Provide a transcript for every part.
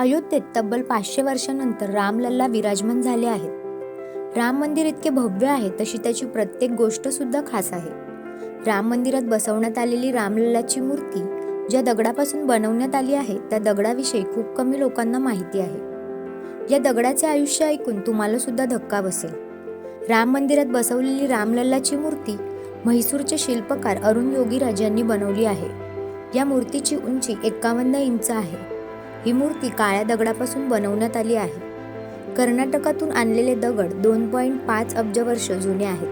अयोध्येत तब्बल पाचशे वर्षानंतर रामलल्ला विराजमान झाले आहेत. राम मंदिर इतके भव्य आहे तशी त्याची प्रत्येक गोष्ट सुद्धा खास आहे. राम मंदिरात बसवण्यात आलेली रामलल्लाची मूर्ती ज्या दगडापासून बनवण्यात आली आहे त्या दगडाविषयी खूप कमी लोकांना माहिती आहे. या दगडाचे आयुष्य ऐकून तुम्हाला सुद्धा धक्का बसेल. राम मंदिरात बसवलेली रामलल्लाची मूर्ती म्हैसूरचे शिल्पकार अरुण योगीराज यांनी बनवली आहे. या मूर्तीची उंची एकावन्न इंच आहे. ही मूर्ती काळ्या दगडापासून बनवण्यात आली आहे. कर्नाटकातून आणलेले दगड दोन पॉईंट पाच अब्ज वर्ष जुने आहेत.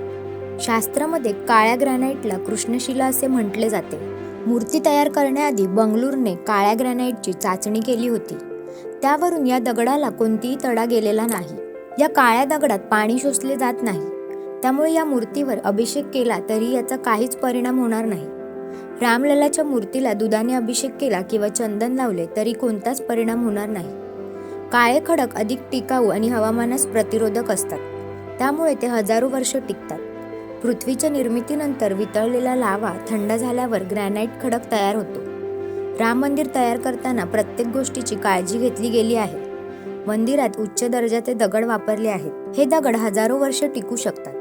शास्त्रामध्ये काळ्या ग्रॅनाइटला कृष्णशिला असे म्हटले जाते. मूर्ती तयार करण्याआधी बंगलूरने काळ्या ग्रॅनाइटची चाचणी केली होती. त्यावरून या दगडाला कोणतीही तडा गेलेला नाही. या काळ्या दगडात पाणी शोषले जात नाही. त्यामुळे या मूर्तीवर अभिषेक केला तरी याचा काहीच परिणाम होणार नाही. रामललाच्या मूर्तीला दुधाने अभिषेक केला किंवा चंदन लावले तरी कोणताच परिणाम होणार नाही. काळे खडक अधिक टिकाऊ आणि हवामानास प्रतिरोधक असतात. त्यामुळे ते हजारो वर्ष टिकतात. पृथ्वीच्या निर्मितीनंतर वितळलेला लावा थंड झाल्यावर ग्रॅनाइट खडक तयार होतो. राम मंदिर तयार करताना प्रत्येक गोष्टीची काळजी घेतली गेली आहे. मंदिरात उच्च दर्जाचे दगड वापरले आहेत. हे दगड हजारो वर्ष टिकू शकतात.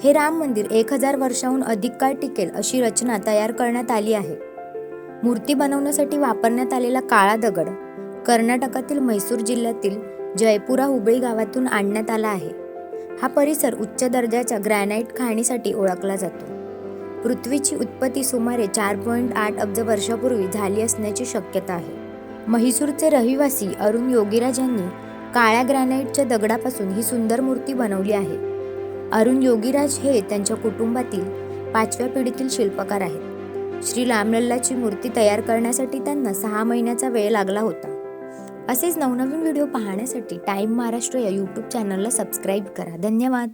हे राम मंदिर एक हजार वर्षाहून अधिक काळ टिकेल अशी रचना तयार करण्यात आली आहे. मूर्ती बनवण्यासाठी वापरण्यात आलेला काळा दगड कर्नाटकातील म्हैसूर जिल्ह्यातील जयपुरा हुबळी गावातून आणण्यात आला आहे. हा परिसर उच्च दर्जाच्या ग्रॅनाइट खाणीसाठी ओळखला जातो. पृथ्वीची उत्पत्ती सुमारे चार पॉईंट आठ अब्ज वर्षापूर्वी झाली असण्याची शक्यता आहे. म्हैसूरचे रहिवासी अरुण योगीराज यांनी काळ्या ग्रॅनाइटच्या दगडापासून ही सुंदर मूर्ती बनवली आहे. अरुण योगीराज हे त्यांच्या कुटुंबातील पाचव्या पिढीतील शिल्पकार आहेत. श्री रामलल्लाची मूर्ती तयार करण्यासाठी त्यांना सहा महिन्याचा वेळ लागला होता. असेच नवनवीन व्हिडिओ पाहण्यासाठी टाईम महाराष्ट्र या यूट्यूब चॅनलला सबस्क्राईब करा. धन्यवाद.